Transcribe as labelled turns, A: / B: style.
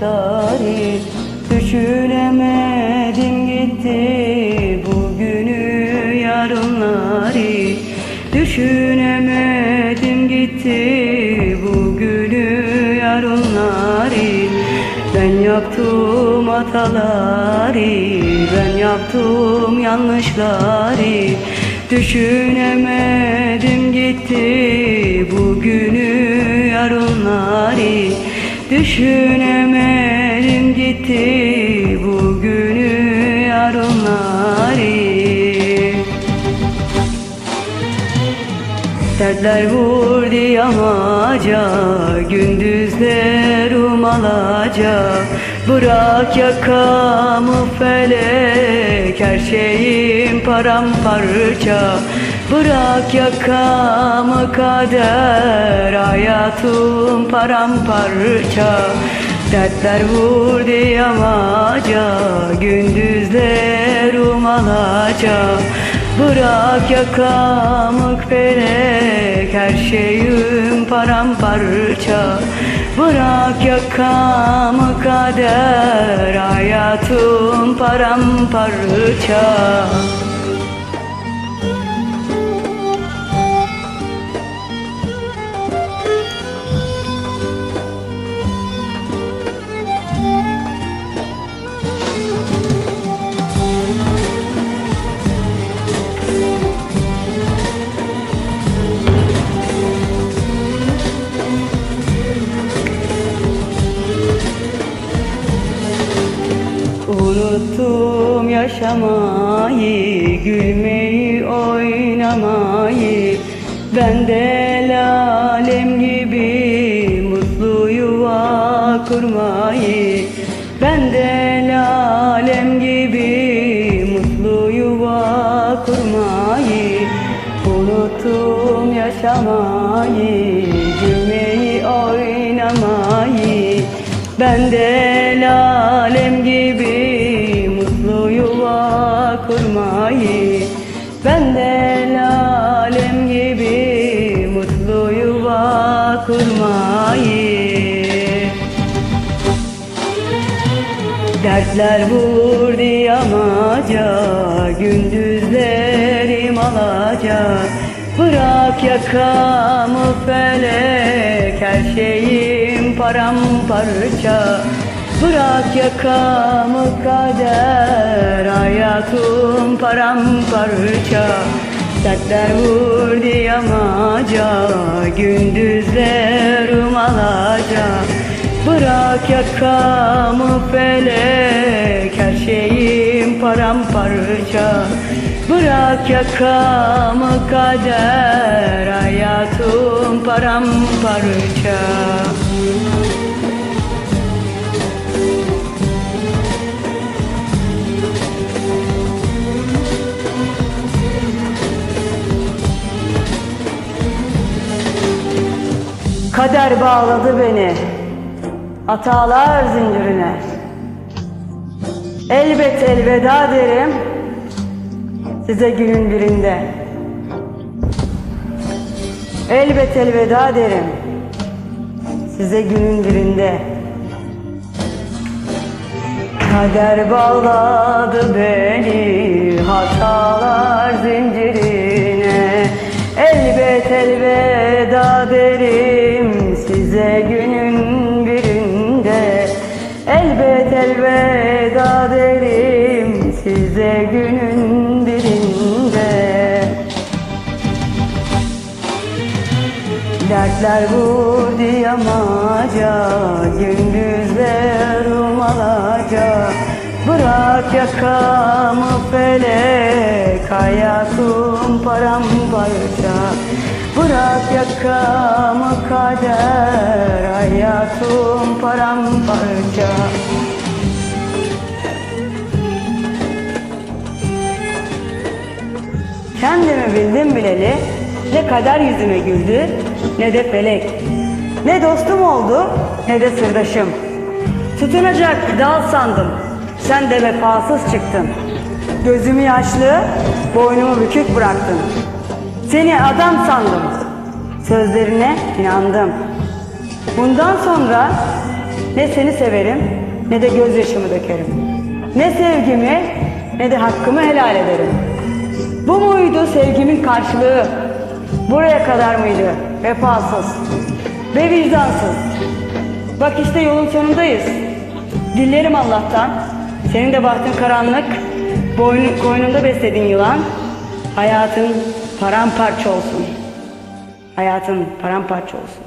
A: yanlışları Düşünemedim gitti bugünü yarınları Düşünemedim gitti bugünü yarınları Ben yaptım hataları, ben yaptım yanlışları Düşünemedim gitti bugünü yarınları Düşünemedim gitti bugünü yarınları. Dertler vurdu yamaca Gündüzler umalaca. Bırak yakamı felek Her şeyim paramparça Bırak yakamı kader Hayatım paramparça. Dertler vurdu yamaca Gündüzler umalaca. Bırak yakamı felek Her şeyim paramparça. Bırak yakamı kader Hayatım paramparça Unuttum yaşamayı, gülmeyi, oynamayı. Ben de lalem gibi mutlu yuva kurmayı. Ben de lalem gibi mutlu yuva kurmayı. Unuttum yaşamayı, gülmeyi, oynamayı. Ben de lalem gibi kurmayı Ben de lalem gibi mutlu yuva kurmayı. Dertler vurdu yamaca Gündüzlerim alaca Bırak yakamı felek Her şeyim paramparça Bırak yakamı kader Hayatım paramparça. Dertler vurdu yamaca Gündüzlerim alaca Bırak yakamı felek Her şeyim paramparça. Bırak yakamı kader Hayatım paramparça Kader bağladı beni. Hatalar zincirine. Elbet elveda derim size günün birinde. Elbet elveda derim size günün birinde. Kader bağladı beni hatalar elveda derim size günün birinde. Dertler vurdu yamaca Gündüzler umalaca. Bırak yakamı felek Hayatım paramparça. Bırak yakamı kader Hayatım paramparça Kendimi bildim bileli ne kader yüzüme güldü ne de felek. Ne dostum oldu ne de sırdaşım. Tutunacak dal sandım. Sen de vefasız çıktın. Gözümü yaşlı, boynumu bükük bıraktın. Seni adam sandım. Sözlerine inandım. Bundan sonra ne seni severim ne de gözyaşımı dökerim. Ne sevgimi ne de hakkımı helal ederim. Bu muydu sevgimin karşılığı? Buraya kadar mıydı? Vefasız ve vicdansız. Bak işte yolun sonundayız. Dillerim Allah'tan. Senin de bahtın karanlık. Boynun, koynunda beslediğin yılan. Hayatın paramparça olsun. Hayatın paramparça olsun.